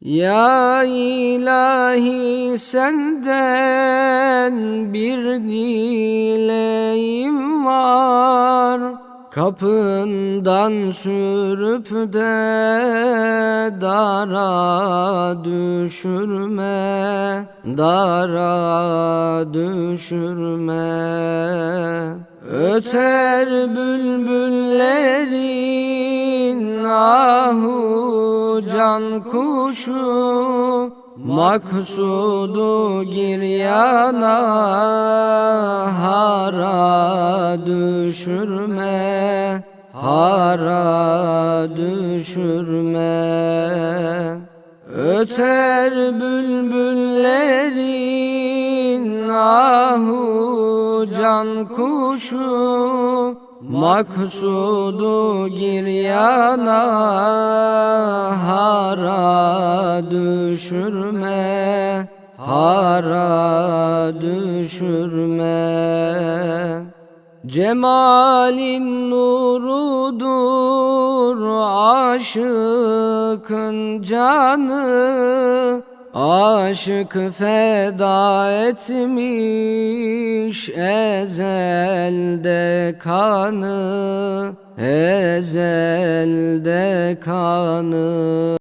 Ya ilahi senden bir dileğim var. Kapından sürüp de dara düşürme Dara düşürme. Öter bülbüllerin ahu can kuşu Maksudu giryana hara düşürme Hara düşürme. Öter bülbüllerin ahu can kuşu Maksudu giryana düşürme Hara düşürme. Cemalin nurudur aşıkın canı Aşık feda etmiş ezelde kanı Ezelde kanı